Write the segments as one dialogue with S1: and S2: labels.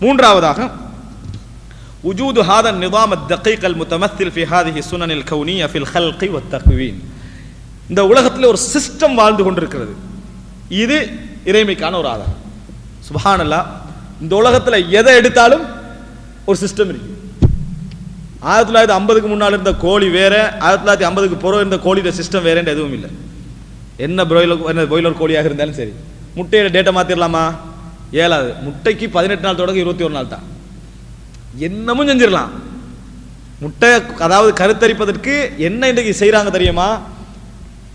S1: மூன்றாவதாக وجود هذا النظام الدقيق المتمثل في هذه السنن الكونية في الخلق والتكوين இந்த உலகத்தில் ஒரு சிஸ்டம் வாழ்ந்து கொண்டிருக்கிறது இது இறைமைக்கான ஒரு ஆதாரம் சுபஹானல்லா இந்த உலகத்தில் எதை எடுத்தாலும் ஒரு சிஸ்டம் இருக்கு ஆயிரத்தி தொள்ளாயிரத்தி ஐம்பதுக்கு முன்னால் இருந்த கோழி வேற ஆயிரத்தி தொள்ளாயிரத்தி ஐம்பதுக்கு பிறகு இருந்த கோழியோட சிஸ்டம் வேறேன்ற எதுவும் இல்லை என்ன பிராய்லர் என்ன பாய்லர் கோழியாக இருந்தாலும் சரி முட்டையோட டேட்டை மாத்திரலாமா ஏழாவது முட்டைக்கு பதினெட்டு நாள் தொடங்க இருபத்தி ஒரு நாள் தான். என்னமும் செஞ்சிடலாம். முட்டை அதாவது கருத்தரிப்பதற்கு என்ன இன்றைக்கு செய்கிறாங்க தெரியுமா?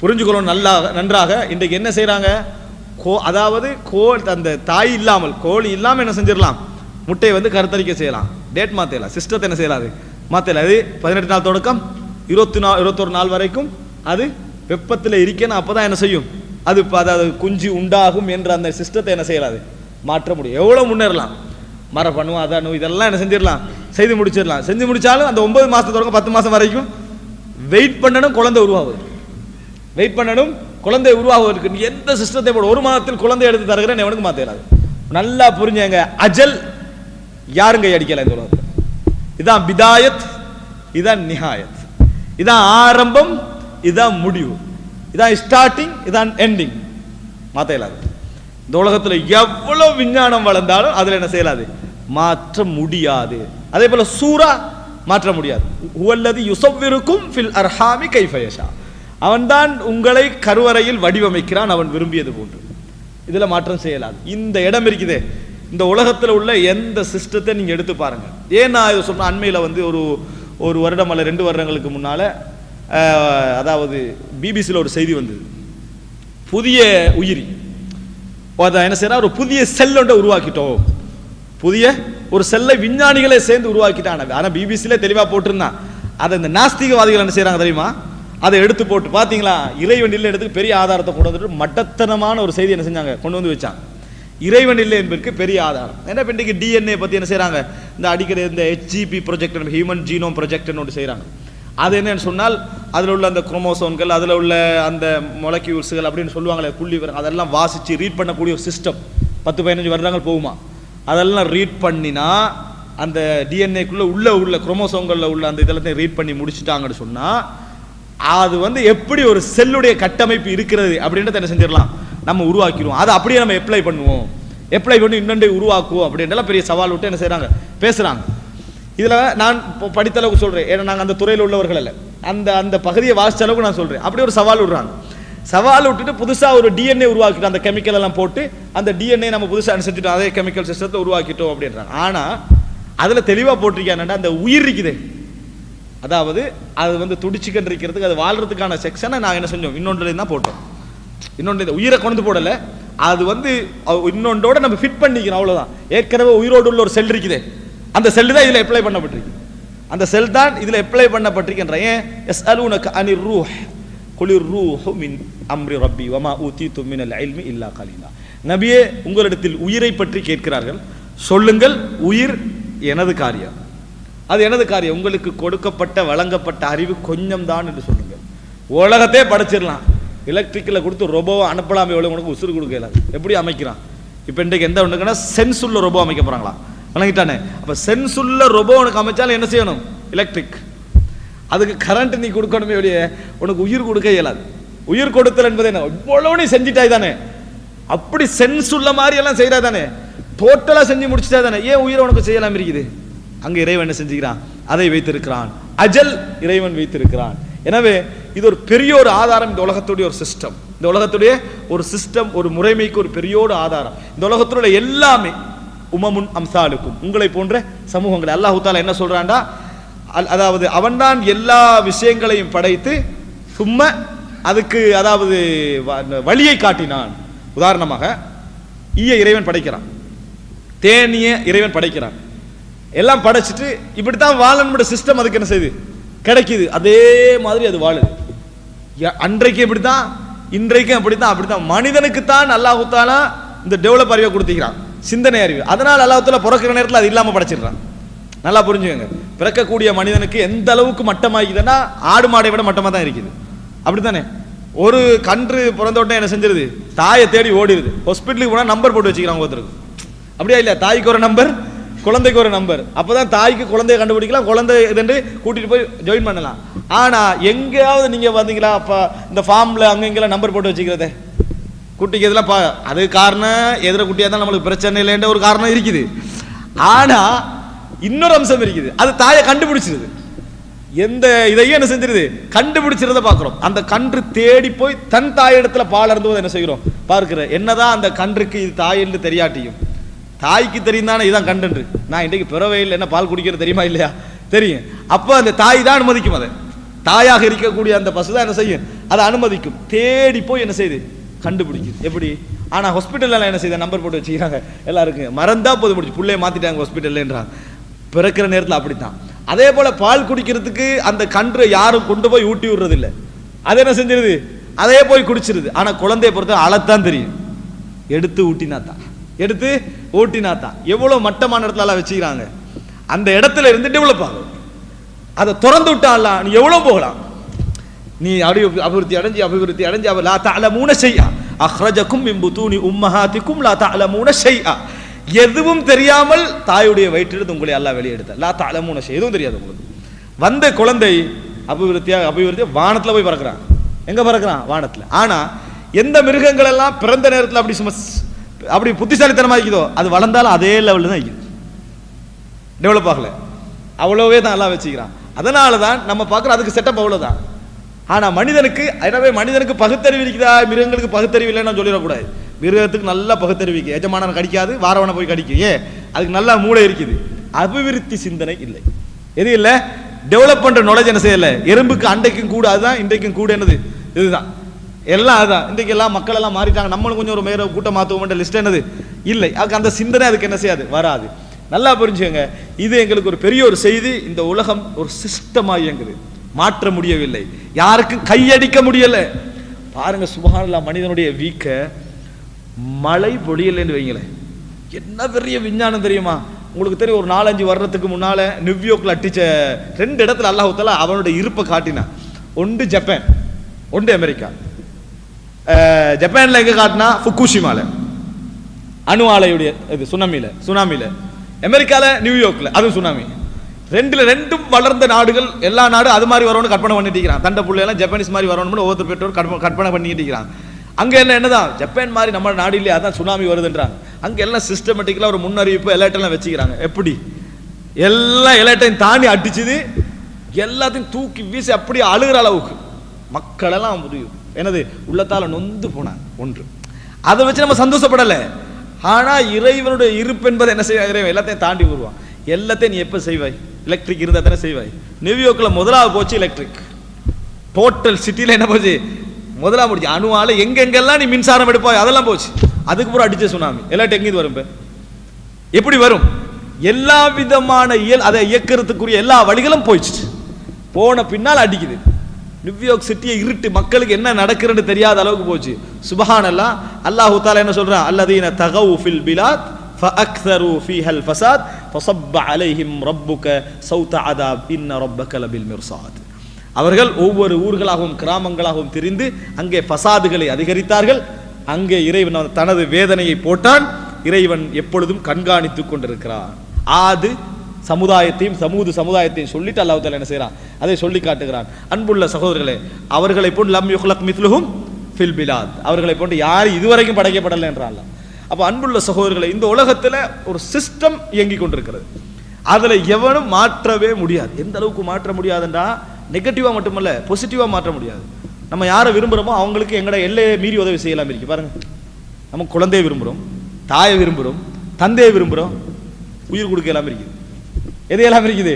S1: புரிஞ்சுக்கணும் நல்லா நன்றாக. இன்றைக்கு என்ன செய்கிறாங்க கோ அதாவது கோல் அந்த தாய் இல்லாமல் கோழி இல்லாமல் என்ன செஞ்சிடலாம்? முட்டையை வந்து கருத்தரிக்க செய்யலாம். டேட் மாற்றலாம் சிஸ்டத்தை என்ன செய்யலாது மாற்றல அது பதினெட்டு நாள் தொடக்கம் இருபத்தி நாள் இருபத்தொரு நாள் வரைக்கும் அது வெப்பத்தில் இருக்கணும் அப்போ தான் என்ன செய்யும்? அது இப்போ அதாவது குஞ்சு உண்டாகும் என்ற அந்த சிஸ்டத்தை என்ன செய்யலாது மாற்ற முடியும். எவ்வளோ முன்னேறலாம்? மரப்பணு அதனு இதெல்லாம் என்ன செஞ்சிடலாம்? செய்து முடிச்சிடலாம். செஞ்சு முடித்தாலும் அந்த ஒன்பது மாதத்து தொடங்க பத்து மாதம் வரைக்கும் வெயிட் பண்ணணும் குழந்தை உருவாகுது வெயிட் பண்ணணும் குழந்தை உருவாகுவதற்கு. நீ எந்த சிஸ்டத்தை போட ஒரு மாதத்தில் குழந்தை எடுத்து தருகிறேன் எவனுக்கு மாத்தேராது நல்லா புரிஞ்சங்க. அஜல் யாரும் கை அடிக்கல இந்த உலகத்தில். இதான் பிதாயத் இதான் நிஹாயத். இதான் ஆரம்பம் இதான் முடிவு. இதான் ஸ்டார்டிங் இதான் எண்டிங் மாத்த இல்லாது. இந்த உலகத்தில் எவ்வளவு விஞ்ஞானம் வளர்ந்தாலும் அதில் என்ன செய்யலாது? மாற்ற முடியாது. அதே போல சூரா மாற்ற முடியாது. உவல்லது யுசவ்விருக்கும் ஃபில் அர்ஹாமி கைஃபயஷா அவன்தான் உங்களை கருவறையில் வடிவமைக்கிறான் அவன் விரும்பியது போன்று. இதில் மாற்றம் செய்யலாது. இந்த இடம் இருக்குதே. இந்த உலகத்தில் உள்ள எந்த சிஸ்டத்தை நீங்கள் எடுத்து பாருங்க. ஏன் நான் இதை சொன்ன அண்மையில் வந்து ஒரு ஒரு வருடம் அல்ல ரெண்டு வருடங்களுக்கு முன்னால் அதாவது பிபிசியில் ஒரு செய்தி வந்தது. புதிய உயிரி. அதை என்ன செய்யறா ஒரு புதிய செல் ஒன்றை உருவாக்கிட்டோம். புதிய ஒரு செல்லை விஞ்ஞானிகளே சேர்ந்து உருவாக்கிட்டாங்க ஆனால் பிபிசியில தெளிவாக போட்டிருந்தான். அதை இந்த நாஸ்திகவாதிகள் என்ன செய்யறாங்க தெரியுமா? அதை எடுத்து போட்டு பார்த்தீங்களா இறைவன் இல்லை எடுத்து பெரிய ஆதாரத்தை கொண்டு வந்துட்டு மட்டத்தனமான ஒரு செய்தி என்ன செஞ்சாங்க? கொண்டு வந்து வச்சாங்க இறைவன் இல்லை என்பதற்கு பெரிய ஆதாரம். ஏன்னா இப்போ இன்றைக்கு டிஎன்ஏ பற்றி என்ன செய்கிறாங்க இந்த அடிக்கடி இந்த ஹெச்ஜிபி ப்ரொஜெக்ட் ஹியூமன் ஜீனோம் ப்ரொஜெக்ட்னு ஒன்று செய்கிறாங்க அது என்னன்னு சொன்னால் அதில் உள்ள அந்த குரோமோசோன்கள் அதில் உள்ள அந்த மொலக்யூல்ஸுகள் அப்படின்னு சொல்லுவாங்களே புள்ளி அதெல்லாம் வாசித்து ரீட் பண்ணக்கூடிய ஒரு சிஸ்டம் பத்து பதினஞ்சு வருடங்கள் போகுமா? அதெல்லாம் ரீட் பண்ணினா அந்த டிஎன்ஏக்குள்ளே உள்ள உள்ள குரோமோசோம்களில் உள்ள அந்த இதெல்லாத்தையும் ரீட் பண்ணி முடிச்சுட்டாங்கன்னு சொன்னால் அது வந்து எப்படி ஒரு செல்லுடைய கட்டமைப்பு இருக்கிறது அப்படின்றத என்ன செஞ்சிடலாம்? நம்ம உருவாக்கிடுவோம். அதை அப்படியே நம்ம எப்ளை பண்ணுவோம். எப்ளை பண்ணி இன்னொன்றை உருவாக்குவோம் அப்படின்றலாம் பெரிய சவால் விட்டு என்ன செய்கிறாங்க பேசுகிறாங்க இதில் நான் இப்போ படித்த அளவுக்கு சொல்கிறேன் ஏன்னா நாங்கள் அந்த துறையில் உள்ளவர்கள் அல்ல. அந்த அந்த பகுதியை வாசித்த அளவுக்கு நான் சொல்கிறேன் அப்படி ஒரு சவால் விடுறாங்க. சவால் விட்டுட்டு புதுசாக ஒரு டிஎன்ஏ உருவாக்கிட்டோம் அந்த கெமிக்கல் எல்லாம் போட்டு அந்த டிஎன்ஏ நம்ம புதுசாக அனுசரிச்சிட்டோம் அதே கெமிக்கல் சிஸ்டத்தை உருவாக்கிட்டோம் அப்படின்றாங்க. ஆனால் அதில் தெளிவாக போட்டிருக்கேன் அந்த உயிர் இருக்குதே. அதாவது அது வந்து துடிச்சுக்கிட்டு இருக்கிறதுக்கு அது வாழ்றதுக்கான செக்ஷனை நாங்கள் என்ன செஞ்சோம்? இன்னொன்று தான் போட்டோம். இன்னொன்று உயிரை கொண்டு போடலை. அது வந்து இன்னொன்றோட நம்ம ஃபிட் பண்ணிக்கிறோம் அவ்வளோதான் ஏற்கனவே உயிரோடு உள்ள ஒரு செல் இருக்குதே. அந்த செல் தான் இதில் அப்ளை பண்ணப்பட்டிருக்கு. அந்த செல் தான் இதில் அப்ளை பண்ணப்பட்டிருக்கின்ற ஏன்? எஸ் அலுனக்கு அனி ரூஹ். குளிர் ரூஹு மின் அம்ரி ரப்பி வமா ஊத்தி தும்மின் அல் அல்மி இல்லா கலீலா. நபியே உங்களிடத்தில் உயிரை பற்றி கேட்கிறார்கள். சொல்லுங்கள் உயிர் எனது காரியம். அது எனது காரியம். உங்களுக்கு கொடுக்கப்பட்ட வழங்கப்பட்ட அறிவு கொஞ்சம் தான் என்று சொல்லுங்கள். உலகத்தையே படைச்சிடலாம். எலக்ட்ரிக்கில் கொடுத்து ரொபோவை அனுப்பலாம் எவ்வளோ உனக்கு உசுறு கொடுக்கல எப்படி அமைக்கிறான்? இப்போ இன்றைக்கு எந்த ஒன்றுக்குன்னா சென்ஸ் உள்ள ரொபோ அமைக்க போகிறாங்களா வணங்கிட்டானே. அப்போ சென்ஸ் உள்ள ரொபோ உனக்கு அமைச்சாலும் என்ன செய்யணும்? எலக்ட்ரிக் அதுக்கு கரண்ட் நீ கொடுக்கணுமே ஒழிய உனக்கு உயிர் கொடுக்க இயலாது. உயிர் கொடுத்தல் என்பது என்ன? இவ்வளவு நீ செஞ்சிட்டாய் தானே அப்படி சென்ஸ் உள்ள மாதிரி எல்லாம் செய்யறா தானே டோட்டலா செஞ்சு முடிச்சிட்டா தானே? ஏன் உயிரை உனக்கு செய்யலாம் இருக்குது? அங்க இறைவன் என்ன செஞ்சுக்கிறான்? அதை வைத்திருக்கிறான். அஜல் இறைவன் வைத்திருக்கிறான். எனவே இது ஒரு பெரிய ஒரு ஆதாரம் இந்த உலகத்துடைய ஒரு சிஸ்டம் இந்த உலகத்துடைய ஒரு சிஸ்டம் ஒரு முறைமைக்கு ஒரு பெரிய ஒரு ஆதாரம். இந்த உலகத்துடைய எல்லாமே உமமுன் அம்சாலுக்கும். உங்களை போன்ற சமூகங்கள். அல்லாஹு தாலா என்ன சொல்றான்டா? அல்- அதாவது அவன்தான் எல்லா விஷயங்களையும் படைத்து சும்மா அதுக்கு அதாவது வ- வழியை காட்டினான். உதாரணமாக ஈய இறைவன் படைக்கிறான். தேனிய இறைவன் படைக்கிறான். எல்லாம் படைச்சிட்டு இப்படித்தான் வாழணும் சிஸ்டம் அதுக்கு என்ன செய்யுது கிடைக்குது. அதே மாதிரி அது வாழுது. அன்றைக்கு இப்படி இப்படித்தான் இன்றைக்கும் அப்படித்தான் அப்படித்தான். மனிதனுக்கு தான் அல்லாஹு இந்த டெவலப் அறிவை கொடுத்துக்கிறான் சிந்தனை அறிவு. அதனால் அல்லாஹத்தில் பிறக்கிற நேரத்தில் அது இல்லாமல் படைச்சிடுறான். நல்லா புரிஞ்சுக்கோங்க. பிறக்கக்கூடிய மனிதனுக்கு எந்த அளவுக்கு மட்டமாக்குதுன்னா ஆடு மாடை விட மட்டமாக தான் இருக்குது. அப்படி தானே ஒரு கன்று பிறந்த உடனே என்ன செஞ்சிருது? தாயை தேடி ஓடிடுது ஹாஸ்பிட்டலுக்கு போனால் நம்பர் போட்டு வச்சுக்கிறாங்க ஒருத்தருக்கு அப்படியா இல்லை தாய்க்கு ஒரு நம்பர் குழந்தைக்கு ஒரு நம்பர் அப்போ தான் தாய்க்கு குழந்தைய கண்டுபிடிக்கலாம் குழந்தை இதுன்னு கூட்டிகிட்டு போய் ஜாயின் பண்ணலாம். ஆனால் எங்கேயாவது நீங்கள் வந்தீங்களா அப்போ இந்த ஃபார்மில் அங்கே இங்கெல்லாம் நம்பர் போட்டு வச்சுக்கிறதே? குட்டிக்கு எதில் பா அது காரணம் எதிர குட்டியாக தான் நம்மளுக்கு பிரச்சனை இல்லைன்ற ஒரு காரணம் இருக்குது. ஆனால் இன்னொரு அம்சம் இருக்குது. அது தாயை கண்டுபிடிச்சிருது. எந்த இதையும் என்ன செஞ்சிருது? கண்டுபிடிச்சிருந்த பார்க்குறோம். அந்த கன்று தேடி போய் தன் தாயிடத்தில் பால் அருந்துவதை என்ன செய்கிறோம்? பார்க்கிற என்னதான் அந்த கன்றுக்கு இது தாய் என்று தெரியாட்டியும் தாய்க்கு தெரியும் தானே இதுதான் கன்று நான் இன்றைக்கு பிறவே இல்லை. என்ன பால் குடிக்கிறது தெரியுமா இல்லையா? தெரியும். அப்போ அந்த தாய் தான் அனுமதிக்கும் அதை. தாயாக இருக்கக்கூடிய அந்த பசு தான் என்ன செய்யும்? அதை அனுமதிக்கும். தேடி போய் என்ன செய்யுது? கண்டுபிடிக்குது. எப்படி? ஆனால் ஹாஸ்பிட்டல்ல என்ன செய்த? நம்பர் போட்டு வச்சுக்கிறாங்க. எல்லாருக்கும் மறந்தா போது முடிச்சு பிள்ளைய மாற்றிட்டாங்க ஹாஸ்பிட்டல்ன்றாங்க பிறக்கிற நேரத்தில் அப்படித்தான். அதே போல் பால் குடிக்கிறதுக்கு அந்த கன்று யாரும் கொண்டு போய் ஊட்டி விடுறது அது என்ன செஞ்சிருது? அதே போய் குடிச்சிருது. ஆனால் குழந்தைய பொறுத்த அளத்தான் தெரியும். எடுத்து ஊட்டினாத்தான். எடுத்து ஊட்டினாத்தான். எவ்வளோ மட்டமான இடத்துல வச்சுக்கிறாங்க. அந்த இடத்துல இருந்து டெவலப் ஆகும். அதை திறந்து விட்டாலாம் நீ எவ்வளோ போகலாம்? நீ அடி அபிவிருத்தி அடைஞ்சு அபிவிருத்தி அடைஞ்சு அவர் லா தஅலமூன செய்யா அஹ்ரஜக்கும் மின் புதூனி உம்மஹாத்திக்கும் லா தஅலமூன செய்யா எதுவும் தெரியாமல் தாயுடைய வயிற்றிலிருந்து உங்களை எல்லாம் வெளியெடுத்தார். லா தஅலமூன செய்ய எதுவும் தெரியாது உங்களுக்கு. வந்த குழந்தை அபிவிருத்தியாக அபிவிருத்தி வானத்துல போய் பறக்குறான். எங்க பறக்குறான்? வானத்தில். ஆனால் எந்த மிருகங்கள் எல்லாம் பிறந்த நேரத்தில் அப்படி சும அப்படி புத்திசாலித்தனமா இருக்குதோ அது வளர்ந்தாலும் அதே லெவலில் தான் இருக்குது டெவலப் ஆகல. அவ்வளோவே தான் எல்லாம் வச்சுக்கிறான். அதனால தான் நம்ம பார்க்குற அதுக்கு செட்டப் அவ்வளோதான் ஆனால் மனிதனுக்கு எனவே மனிதனுக்கு பகுத்தறிவு இருக்குதா? மிருகங்களுக்கு பகுத்தறிவு இல்லைன்னு சொல்லிடக்கூடாது. மிருகத்துக்கு நல்லா பகுத்தறிவு இருக்கு. எஜமானன் கடிக்காது வாரவனை போய் கடிக்கும். ஏன்? அதுக்கு நல்லா மூளை இருக்குது. அபிவிருத்தி சிந்தனை இல்லை. எது இல்லை? டெவலப் பண்ணுற நாலேஜ் என்ன செய்யலை? எறும்புக்கு அண்டைக்கும் கூட அதுதான் இன்றைக்கும் கூட என்னது? இதுதான். எல்லாம் அதுதான். இன்றைக்கு எல்லாம் மக்கள் எல்லாம் மாறிட்டாங்க. நம்மளும் கொஞ்சம் ஒரு மேல கூட்டம் மாற்றுவோம் லிஸ்ட் என்னது? இல்லை. அதுக்கு அந்த சிந்தனை அதுக்கு என்ன செய்யாது? வராது. நல்லா புரிஞ்சுக்கங்க. இது எங்களுக்கு ஒரு பெரிய ஒரு செய்தி. இந்த உலகம் ஒரு சிஸ்டமாக இயங்குது. மாற்ற முடியவில்லை. யாருக்கும் கையடிக்க முடியல. பாருங்க சுபஹானல்லா மனிதனுடைய வீக்க மழை பொழியலைன்னு வைங்களேன். என்ன பெரிய விஞ்ஞானம் தெரியுமா? உங்களுக்கு தெரியும் ஒரு நாலஞ்சு வருடத்துக்கு முன்னால நியூயார்க்கில் அட்டிச்ச ரெண்டு இடத்துல அல்லாஹ் அவனுடைய இருப்பை காட்டினான். ஒன்று ஜப்பான் ஒன்று அமெரிக்கா. ஜப்பானில் எங்கே காட்டினா? ஃபுக்குஷிமால அணு ஆலையுடைய இது சுனாமியில் சுனாமியில் அமெரிக்காவில் நியூயார்க்கில் அதுவும் சுனாமி. ரெண்டுல ரெண்டும் வளர்ந்த நாடுகள் எல்லா நாடும் அது மாதிரி வரணும்னு கற்பனை பண்ணிட்டு இருக்கிறான். தண்டை புள்ள ஜப்பானீஸ் மாதிரி வரணும்னு ஒவ்வொருத்தர் பெற்றோர் கற்பனை கற்பனை பண்ணிட்டு இருக்கிறான். அங்க என்ன என்னதான்? ஜப்பான் மாதிரி நம்ம நாடு இல்லையா? அதான் சுனாமி வருதுன்றாங்க. அங்க எல்லாம் சிஸ்டமேட்டிக்கலா ஒரு முன்னறிவிப்பு எல்லாம் வச்சுக்கிறாங்க. எப்படி? எல்லா எலைட்டையும் தாண்டி அடிச்சுது. எல்லாத்தையும் தூக்கி வீசி அப்படியே அழுகிற அளவுக்கு. மக்கள் எல்லாம் எனது என்னது? உள்ளத்தால நொந்து போனாங்க. ஒன்று. அதை வச்சு நம்ம சந்தோஷப்படல. ஆனா இறைவனுடைய இருப்பு என்பதை என்ன செய்வாங்க இறைவன் எல்லாத்தையும் தாண்டி வருவான். எல்லாத்தையும் நீ எப்ப செய்வாய்? எலக்ட்ரிக் இருந்தால் தானே செய்வாய். நியூயார்க்கில் முதலாவது போச்சு எலக்ட்ரிக் டோட்டல் சிட்டியில் என்ன போச்சு? முதலாக முடிச்சு அணுவால் எங்கெங்கெல்லாம் நீ மின்சாரம் எடுப்பாய் அதெல்லாம் போச்சு. அதுக்கப்புறம் அடிச்ச சுனாமி எல்லாம் டெங்கிது வரும் இப்போ. எப்படி வரும்? எல்லா விதமான இயல் அதை இயக்கிறதுக்குரிய எல்லா வழிகளும் போயிடுச்சு. போன பின்னால் அடிக்குது. நியூயார்க் சிட்டியை இருட்டு மக்களுக்கு என்ன நடக்குதுன்னு தெரியாத அளவுக்கு போச்சு. சுபஹான் அல்லா அல்லாஹு தாலா என்ன சொல்றான்? அல்லதீன தகவு ஃபில் பிலாத் ஃபஅக்தரு ஃபீஹல் ஃபசாத் ஃபசப்ப அலைஹிம் ரப்புக்க சௌத்த அதாப் இன்ன ரப்பக்கல பில் மிர்சாத் அவர்கள் ஒவ்வொரு ஊர்களாகவும் கிராமங்களாகவும் திரிந்து அங்கே பசாதுகளை அதிகரித்தார்கள். அங்கே இறைவன் தனது வேதனையை போட்டான். இறைவன் எப்பொழுதும் கண்காணித்து கொண்டிருக்கிறான். ஆது சமுதாயத்தையும் சமூக சமுதாயத்தையும் சொல்லிட்டு அல்லாஹால என்ன செய்கிறான் அதை சொல்லி காட்டுகிறான். அன்புள்ள சகோதரர்களே அவர்களை போன்று லம் யுஹ்லக் மித்லுஹும் ஃபில் பிலாத். அவர்களை போன்று யார் இதுவரைக்கும் படைக்கப்படலை என்றான் அப்போ அன்புள்ள சகோதரர்களை இந்த உலகத்தில் ஒரு சிஸ்டம் இயங்கி கொண்டிருக்கிறது. அதில் எவனும் மாற்றவே முடியாது. எந்த அளவுக்கு மாற்ற முடியாதுன்றா நெகட்டிவாக மட்டுமல்ல பாசிட்டிவாக மாற்ற முடியாது. நம்ம யாரை விரும்புகிறோமோ அவங்களுக்கு எங்களோட எல்லையை மீறி உதவி செய்யலாம் இருக்கு. பாருங்கள் நம்ம குழந்தையை விரும்புகிறோம் தாயை விரும்புகிறோம் தந்தையை விரும்புகிறோம் உயிர் கொடுக்க எல்லாம் இருக்குது. எது எல்லாம் இருக்குது?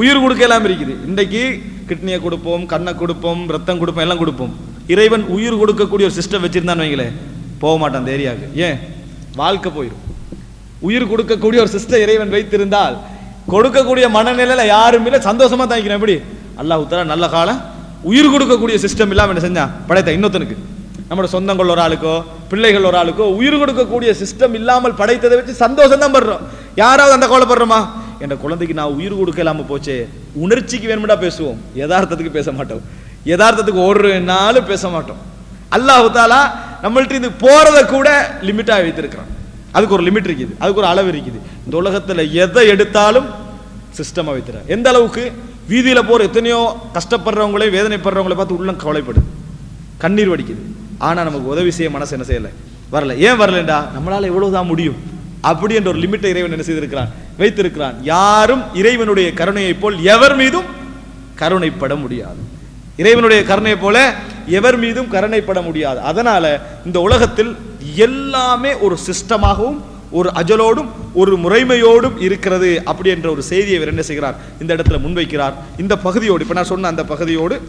S1: உயிர் கொடுக்க எல்லாம் இருக்குது. இன்றைக்கு கிட்னியை கொடுப்போம் கண்ணை கொடுப்போம் ரத்தம் கொடுப்போம் எல்லாம் கொடுப்போம். இறைவன் உயிர் கொடுக்கக்கூடிய ஒரு சிஸ்டம் வச்சுருந்தான்னு வைங்களேன். போக மாட்டான் அந்த ஏரியாவுக்கு. ஏன்? வாழ்க்கை போயிடும் உயிர் கொடுக்கக்கூடிய ஒரு சிஸ்டம் இறைவன் வைத்திருந்தால் கொடுக்கக்கூடிய மனநிலையில யாரும் இல்லை சந்தோஷமா தாங்கிக்கிறேன் எப்படி? அல்லாஹ் நல்ல காலம். உயிர் கொடுக்கக்கூடிய சிஸ்டம் இல்லாம என்ன செஞ்சான்? படைத்த இன்னொருத்தனுக்கு. நம்மளோட சொந்தங்கள் ஒரு ஆளுக்கோ பிள்ளைகள் ஒரு ஆளுக்கோ உயிர் கொடுக்கக்கூடிய சிஸ்டம் இல்லாமல் படைத்ததை வச்சு சந்தோஷம் தான் படுறோம். யாராவது அந்த கோலப்படுறோமா என் குழந்தைக்கு நான் உயிர் கொடுக்க இல்லாம போச்சே. உணர்ச்சிக்கு வேணும்டா பேசுவோம். யதார்த்தத்துக்கு பேச மாட்டோம். யதார்த்தத்துக்கு ஒரு நாளும் பேச மாட்டோம். அல்லாஹ் தாலா நம்மள்ட்ட இது போறத கூட லிமிட்டாக வைத்திருக்கிறான். அதுக்கு ஒரு லிமிட் இருக்குது. அதுக்கு ஒரு அளவு இருக்குது. இந்த உலகத்தில் எதை எடுத்தாலும் சிஸ்டமாக வைத்துற எந்த அளவுக்கு? வீதியில் போற எத்தனையோ கஷ்டப்படுறவங்களே வேதனைப்படுறவங்களே பார்த்து உள்ளம் கவலைப்படுது. கண்ணீர் வடிக்குது. ஆனால் நமக்கு உதவி செய்ய மனசு என்ன செய்யலை? வரல. ஏன் வரலண்டா? நம்மளால் எவ்வளவுதான் முடியும். அப்படி என்ற ஒரு லிமிட்டை இறைவன் என்ன செய்திருக்கிறான்? வைத்திருக்கிறான். யாரும் இறைவனுடைய கருணையைப் போல் எவர் மீதும் கருணைப்பட முடியாது. இறைவனுடைய கருணையை போல எவர் மீதும் கருணைப்பட முடியாது. அதனால இந்த உலகத்தில் எல்லாமே ஒரு சிஸ்டமாகவும் ஒரு அஜலோடும் ஒரு முறைமையோடும் இருக்கிறது அப்படி என்ற ஒரு செய்தியை இவர் என்ன செய்கிறார்? இந்த இடத்துல முன்வைக்கிறார். இந்த பகுதியோடு இப்ப நான் சொன்ன அந்த பகுதியோடு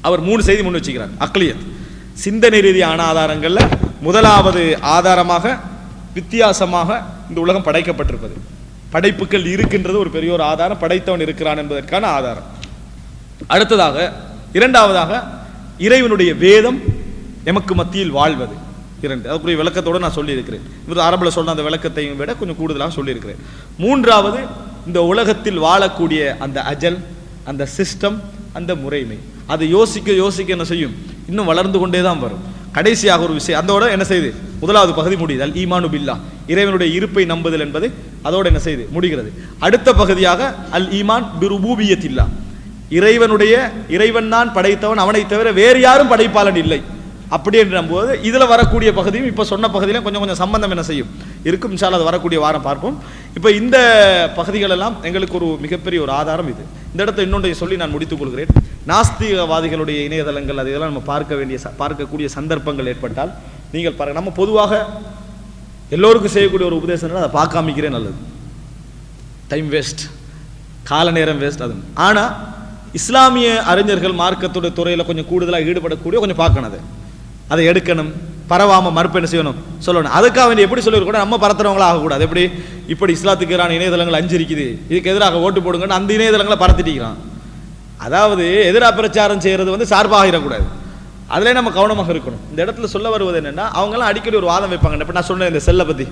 S1: அவர் மூணு செய்தி முன் வச்சுக்கிறார். அக்லியத் சிந்தனை ரீதியான ஆதாரங்கள்ல முதலாவது ஆதாரமாக வித்தியாசமாக இந்த உலகம் படைக்கப்பட்டிருப்பது. படைப்புகள் இருக்கின்றது ஒரு பெரிய ஒரு ஆதாரம் படைத்தவன் இருக்கிறான் என்பதற்கான ஆதாரம். அடுத்ததாக இரண்டாவதாக இறைவனுடைய வேதம் எமக்கு மத்தியில் வாழ்வது. இரண்டு. அதுக்குரிய விளக்கத்தோடு நான் சொல்லியிருக்கிறேன். இவர் அரபில் சொன்ன அந்த விளக்கத்தையும் விட கொஞ்சம் கூடுதலாக சொல்லியிருக்கிறேன். மூன்றாவது இந்த உலகத்தில் வாழக்கூடிய அந்த அஜல் அந்த சிஸ்டம் அந்த முறைமை. அதை யோசிக்க யோசிக்க என்ன செய்யும்? இன்னும் வளர்ந்து கொண்டே தான் வரும். கடைசியாக ஒரு விஷயம். அதோட என்ன செய்யுது முதலாவது பகுதி முடியுது அல் ஈமானு பில்லா இறைவனுடைய இருப்பை நம்புதல் என்பது அதோட என்ன செய்யுது முடிகிறது. அடுத்த பகுதியாக அல் ஈமான் பிருபூபியத்தில்லா இறைவனுடைய இறைவன் தான் படைத்தவன் அவனை தவிர வேறு யாரும் படைப்பாளன் இல்லை. அப்படி என்று நம்புவது இதில் வரக்கூடிய பகுதியும் இப்போ சொன்ன பகுதியிலும் கொஞ்சம் கொஞ்சம் சம்பந்தம் என்ன செய்யும். இருக்கும் இன்ஷால்லா அது வரக்கூடிய வாரம் பார்ப்போம். இப்போ இந்த பகுதிகள் எல்லாம் எங்களுக்கு ஒரு மிகப்பெரிய ஒரு ஆதாரம் இது. இந்த இடத்த இன்னொன்றை சொல்லி நான் முடித்துக் கொள்கிறேன். நாஸ்திகவாதிகளுடைய இணையதளங்கள் அது இதெல்லாம் நம்ம பார்க்க வேண்டிய ச- பார்க்கக்கூடிய சந்தர்ப்பங்கள் ஏற்பட்டால் நீங்கள் பாருங்க நம்ம பொதுவாக எல்லோருக்கும் செய்யக்கூடிய ஒரு உபதேசம் அதை பார்க்காமிக்கிறே நல்லது. டைம் வேஸ்ட் கால நேரம் வேஸ்ட் அது. ஆனால் இஸ்லாமிய அறிஞர்கள் மார்க்கத்தோட துறையில் கொஞ்சம் கூடுதலாக ஈடுபடக்கூடிய கொஞ்சம் பார்க்கணும் அதை. அதை எடுக்கணும். பரவாமல் மறுப்பு என்ன செய்யணும்? சொல்லணும். அதுக்காக வேண்டிய எப்படி சொல்லியிருக்கோம் நம்ம பரத்துறவங்களா ஆகக்கூடாது எப்படி? இப்படி இஸ்லாத்துக்கு எதிரான இணையதளங்கள் அஞ்சு இருக்குது இதுக்கு எதிராக ஓட்டு போடுங்கன்னு அந்த இணையதளங்களை பரத்திட்டிருக்கிறான் அதாவது எதிராக பிரச்சாரம் செய்கிறது வந்து சார்பாக இருக்கக்கூடாது அதிலே நம்ம கவனமாக இருக்கணும். இந்த இடத்துல சொல்ல வருவது என்னென்னா அவங்கெல்லாம் அடிக்கடி ஒரு வாதம் வைப்பாங்க. இப்போ நான் சொன்னேன் இந்த செல்லை பற்றி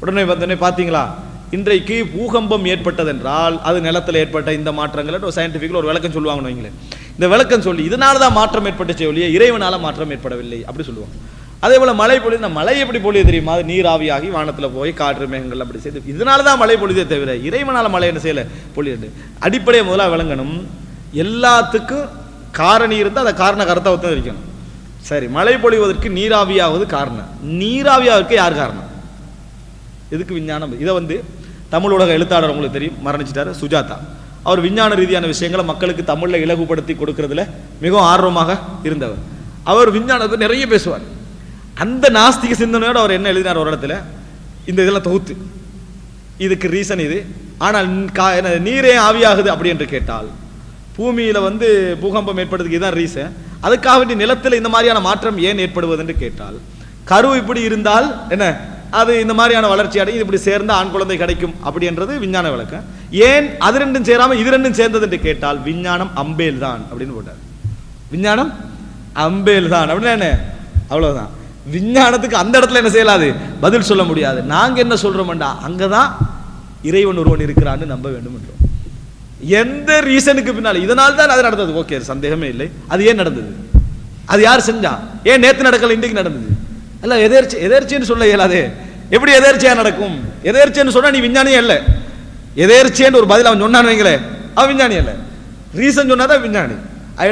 S1: உடனே வந்தோடனே பார்த்தீங்களா? இன்றைக்கு பூகம்பம் ஏற்பட்டதென்றால் அது நிலத்தில் ஏற்பட்ட இந்த மாற்றங்கள் ஒரு சயின்டிஃபிக்கில் ஒரு விளக்கம் சொல்லுவாங்கன்னு வைங்களேன் இந்த விளக்கம் சொல்லி இதனால தான் மாற்றம் ஏற்பட்டுச்சே ஒழிய இறைவனால மாற்றம் ஏற்படவில்லை அப்படி சொல்லுவாங்க. அதே போல் மழை பொழிது மழை எப்படி பொழிய தெரியுமா? அது நீர் ஆவியாகி போய் காற்று மேகங்கள் அப்படி செய்து இதனால தான் மழை பொழுதே தவிர இறைவனால மழை என்ன செய்யலை? பொழியுது அடிப்படையை முதலாக விளங்கணும் எல்லாத்துக்கும் காரணி இருந்தால் அந்த காரண கருத்தை ஒத்து இருக்கணும் சரி மழை பொழிவதற்கு நீராவியாவது காரணம். நீராவியாவதற்கு யார் காரணம்? இதுக்கு விஞ்ஞானம்? இதை வந்து தமிழ் உலக எழுத்தாளர் உங்களுக்கு தெரியும் மரணிச்சிட்டார் சுஜாதா. அவர் விஞ்ஞான ரீதியான விஷயங்களை மக்களுக்கு தமிழில் இலகுபடுத்தி கொடுக்கறதுல மிகவும் ஆர்வமாக இருந்தவர். அவர் விஞ்ஞானத்தை நிறைய பேசுவார். அந்த நாஸ்திக சிந்தனையோடு அவர் என்ன எழுதினார் ஒரு இடத்துல? இந்த இதெல்லாம் தொகுத்து. இதுக்கு ரீசன் இது. ஆனால் கா- என்ன, நீரே ஆவியாகுது அப்படி என்று கேட்டால் பூமியில் வந்து பூகம்பம் ஏற்படுறதுக்கு இதுதான் ரீசன் அதுக்காக வேண்டி நிலத்தில் இந்த மாதிரியான மாற்றம் ஏன் ஏற்படுவது என்று கேட்டால் கரு இப்படி இருந்தால் என்ன அது இந்த மாதிரியான வளர்ச்சி அடையும். இப்படி சேர்ந்து ஆண் குழந்தை கிடைக்கும் அப்படின்றது விஞ்ஞான விளக்கம். ஏன் அது ரெண்டும் சேராம இது ரெண்டும் சேர்ந்தது என்று கேட்டால் விஞ்ஞானம் அம்பேல் தான் அப்படின்னு போட்டார். விஞ்ஞானம் அம்பேல் தான். அப்படின்னா என்ன? அவ்வளவுதான். விஞ்ஞானத்துக்கு அந்த இடத்துல என்ன செய்யலாது? பதில் சொல்ல முடியாது. நாங்க என்ன சொல்றோம்டா? அங்கதான் இறைவன் ஒருவன் இருக்கிறான்னு நம்ப வேண்டும் என்றோம். எந்த ரீசனுக்கு பின்னால்? இதனால் தான் அது நடந்தது. ஓகே சந்தேகமே இல்லை. அது ஏன் நடந்தது? அது யார் செஞ்சா? ஏன் நேற்று நடக்கல இன்றைக்கு நடந்தது? அல்ல எதேர்ச்சி எதேர்ச்சின்னு சொல்ல இயலாது. எப்படி எதேர்ச்சியாக நடக்கும்? எதேர்ச்சின்னு சொன்னால் நீ விஞ்ஞானியே இல்ல. எதேர்ச்சின்னு ஒரு பதில் அவன் சொன்னான்னு வைங்களே அவன் விஞ்ஞானி இல்லை. ரீசன் சொன்னாதான் விஞ்ஞானி.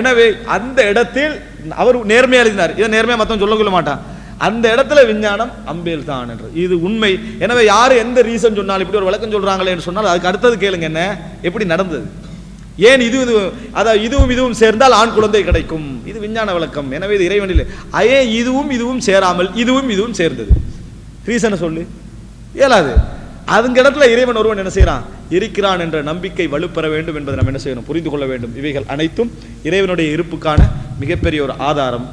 S1: எனவே அந்த இடத்தில் அவர் நேர்மையாக எழுதினார். இதை நேர்மையா மத்தவன் சொல்ல கொள்ள மாட்டான். அந்த இடத்துல விஞ்ஞானம் அம்பேல் தான் என்று. இது உண்மை. எனவே யார் எந்த ரீசன் சொன்னாலும் இப்படி ஒரு விளக்கம் சொல்றாங்களேன்னு சொன்னால் அதுக்கு அடுத்தது கேளுங்க என்ன? எப்படி நடந்தது? ஏன் இது இது அதாவது இதுவும் இதுவும் சேர்ந்தால் ஆண் குழந்தை கிடைக்கும். இது விஞ்ஞான விளக்கம். எனவே இது இறைவனில். அயே இதுவும் இதுவும் சேராமல் இதுவும் இதுவும் சேர்ந்தது. ரீசனை சொல்லு. இயலாது. அதுங்க இடத்துல இறைவன் ஒருவன் என்ன செய்யறான் இருக்கிறான் என்ற நம்பிக்கை வலுப்பெற வேண்டும் என்பதை நம்ம என்ன செய்யணும்? புரிந்து கொள்ள வேண்டும். இவைகள் அனைத்தும் இறைவனுடைய இருப்புக்கான மிகப்பெரிய ஒரு ஆதாரம்.